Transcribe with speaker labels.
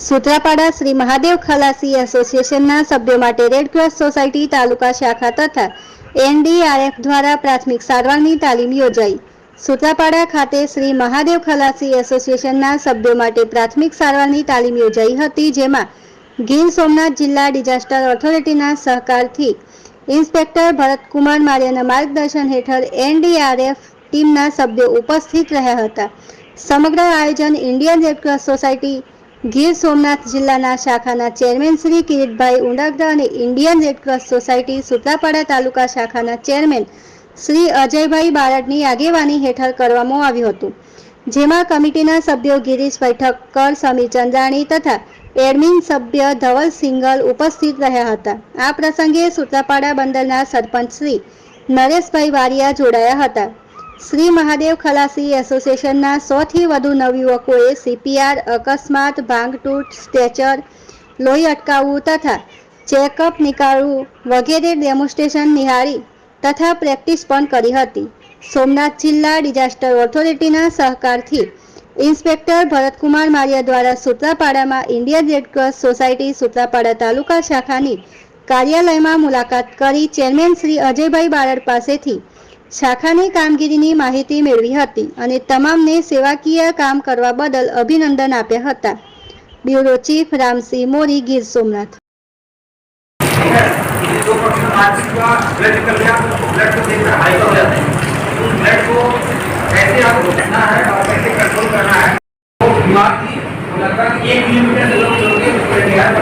Speaker 1: સુત્રાપાડા શ્રી મહાદેવ ખલાસી એસોસિએશનના સભ્યો માટે રેડક્રોસ સોસાયટી તાલુકા શાખા તથા એનડીઆરએફ દ્વારા પ્રાથમિક સારવારની તાલીમ યોજાઈ. સુત્રાપાડા ખાતે શ્રી મહાદેવ ખલાસી એસોસિએશનના સભ્યો માટે પ્રાથમિક સારવારની તાલીમ યોજાઈ હતી, જેમાં ગીર સોમનાથ જિલ્લા ડિઝાસ્ટર ઓથોરિટીના સહકારથી ઇન્સ્પેક્ટર ભરતકુમાર માર્યાના માર્ગદર્શન હેઠળ એનડીઆરએફ ટીમના સભ્યો ઉપસ્થિત રહ્યા હતા. સમગ્ર આયોજન Indian Red Cross society Gir Somnath જિલ્લાના શાખાના ચેરમેન શ્રી કિરીટભાઈ ઉંડાગરા અને Indian Red Cross society Sutrapada taluka શાખાના ચેરમેન શ્રી અજયભાઈ બારડની આગેવાની હેઠળ કરવામાં આવ્યું હતું. જેમાં કમિટીના સભ્યો ગિરીશ ઠક્કર સમીર ચંદ્રાણી તથા એડમિન સભ્ય ધવલ સિંગલ ઉપસ્થિત રહ્યા હતા. આ પ્રસંગે સુત્રાપાડા બંદરના સરપંચ શ્રી નરેશભાઈ વારિયા જોડાયા હતા. શ્રી મહાદેવ ખલાસી એસોસિએશનના સોથી વધુ નવયુવકોએ સીપીઆર, અકસ્માત, ભાંગતૂટ સ્ટેચર લોહી અટકાવવું તથા ચેકઅપ નીકાળવું વગેરે ડેમોન્સ્ટ્રેશન નિહાળી તથા પ્રેક્ટિસ પણ કરી હતી. સોમનાથ જિલ્લા ડિઝાસ્ટર ઓથોરિટીના સહકારથી ઇન્સ્પેક્ટર ભરતકુમાર મારિયા દ્વારા સૂત્રાપાડામાં Indian Red Cross society, Sutrapada taluka શાખાની કાર્યાલયમાં મુલાકાત કરી ચેરમેન શ્રી અજયભાઈ બારડ પાસેથી શાખાની કામગીરીની માહિતી મેળવી હતી અને તમામને સેવાકીય કામ કરવા બદલ અભિનંદન આપ્યા હતા બ્યુરો ચીફ રામસિંહ મોરી ગીર સોમનાથ
Speaker 2: ये दो परसेंट आर्थिक का ब्लड निकल गया ब्लड को देखकर हाई हो जाते हैं उस ब्लड को कैसे आपको देखना है और कैसे कंट्रोल करना है वो बीमार थी वो लगभग एक किलोमीटर से लोग चलोगे उसके बिहार